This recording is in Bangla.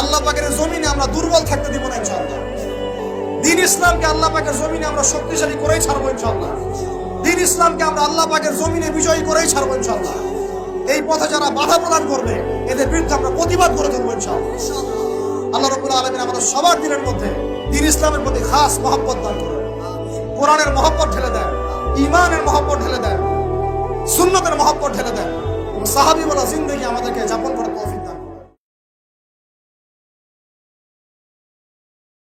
আল্লাহ পাকের জমিনে আমরা দুর্বল থাকতে দিব না ইনশাআল্লাহ। দিন ইসলামকে আল্লাহ পাকের জমিনে আমরা শক্তিশালী করেই ছাড়বো ইনশাআল্লাহ। দিন ইসলামকে আমরা আল্লাহ পাকের জমিনে বিজয়ী করেই ছাড়বো ইনশাআল্লাহ। এই পথে যারা বাধা প্রদান করবে, এদের বিরুদ্ধে আমরা প্রতিবাদ করে তুলবো ইনশাআল্লাহ। আল্লাহ রব্বুল আলমিন আমাদের সবার দিনের মধ্যে দিন ইসলামের প্রতি খাস মহব্বত দান করে কোরআনের মহব্বত ঢেলে দেন ইমানের মহব্বত ঢেলে দেন, সুন্নতের মহব্বত ঢেলে দেন। সাহাবি বলা জিন্দগি আমাদেরকে